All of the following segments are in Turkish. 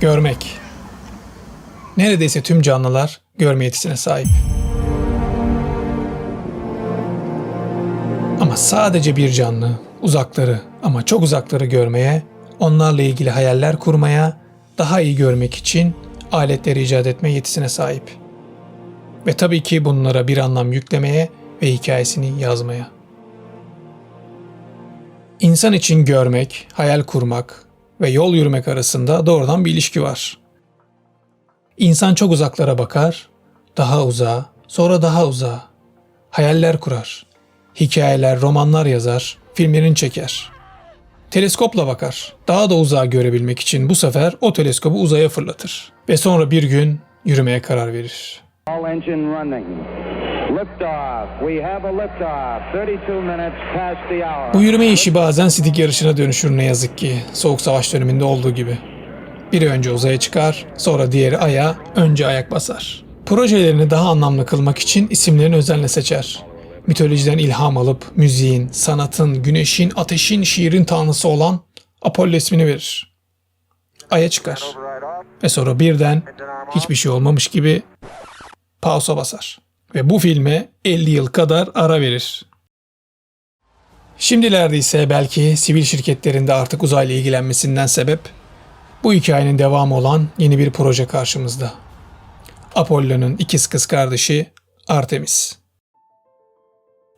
Görmek. Neredeyse tüm canlılar görme yetisine sahip. Ama sadece bir canlı uzakları ama çok uzakları görmeye, onlarla ilgili hayaller kurmaya, daha iyi görmek için aletleri icat etme yetisine sahip. Ve tabii ki bunlara bir anlam yüklemeye ve hikayesini yazmaya. İnsan için görmek, hayal kurmak ve yol yürümek arasında doğrudan bir ilişki var. İnsan çok uzaklara bakar, daha uzağa, sonra daha uzağa. Hayaller kurar. Hikayeler, romanlar yazar, filmlerini çeker. Teleskopla bakar. Daha da uzağa görebilmek için bu sefer o teleskobu uzaya fırlatır. Ve sonra bir gün yürümeye karar verir. All engine running. Bu yürüme işi bazen sidik yarışına dönüşür ne yazık ki. Soğuk savaş döneminde olduğu gibi. Biri önce uzaya çıkar, sonra diğeri aya, önce ayak basar. Projelerini daha anlamlı kılmak için isimlerini özenle seçer. Mitolojiden ilham alıp müziğin, sanatın, güneşin, ateşin, şiirin tanrısı olan Apollo ismini verir. Aya çıkar. Ve sonra birden hiçbir şey olmamış gibi pausa basar. Ve bu filme 50 yıl kadar ara verir. Şimdilerde ise belki sivil şirketlerinde artık uzayla ilgilenmesinden sebep bu hikayenin devamı olan yeni bir proje karşımızda. Apollo'nun ikiz kız kardeşi Artemis.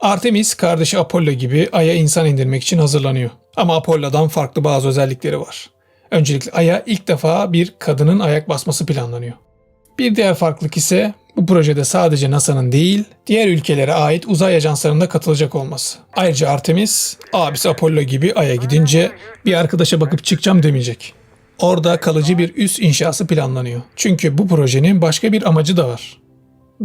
Artemis kardeşi Apollo gibi Ay'a insan indirmek için hazırlanıyor. Ama Apollo'dan farklı bazı özellikleri var. Öncelikle Ay'a ilk defa bir kadının ayak basması planlanıyor. Bir diğer farklılık ise bu projede sadece NASA'nın değil, diğer ülkelere ait uzay ajanslarında katılacak olması. Ayrıca Artemis, abisi Apollo gibi Ay'a gidince bir arkadaşa bakıp çıkacağım demeyecek. Orada kalıcı bir üs inşası planlanıyor. Çünkü bu projenin başka bir amacı da var.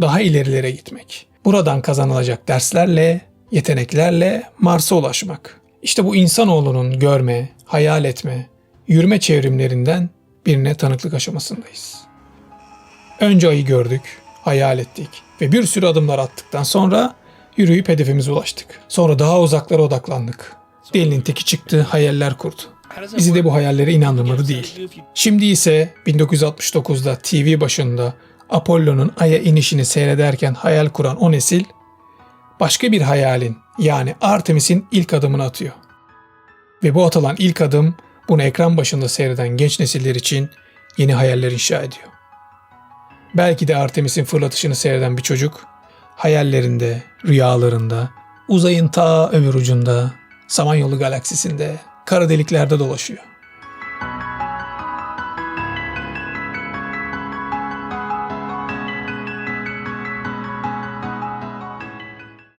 Daha ilerilere gitmek. Buradan kazanılacak derslerle, yeteneklerle Mars'a ulaşmak. İşte bu insanoğlunun görme, hayal etme, yürüme çevrimlerinden birine tanıklık aşamasındayız. Önce ayı gördük, hayal ettik ve bir sürü adımlar attıktan sonra yürüyüp hedefimize ulaştık. Sonra daha uzaklara odaklandık. Delinin teki çıktı, hayaller kurdu. Bizi de bu hayallere inandırmadı değil. Şimdi ise 1969'da TV başında Apollo'nun Ay'a inişini seyrederken hayal kuran o nesil başka bir hayalin yani Artemis'in ilk adımını atıyor. Ve bu atılan ilk adım bunu ekran başında seyreden genç nesiller için yeni hayaller inşa ediyor. Belki de Artemis'in fırlatışını seyreden bir çocuk hayallerinde, rüyalarında, uzayın ta öbür ucunda, Samanyolu galaksisinde, kara deliklerde dolaşıyor.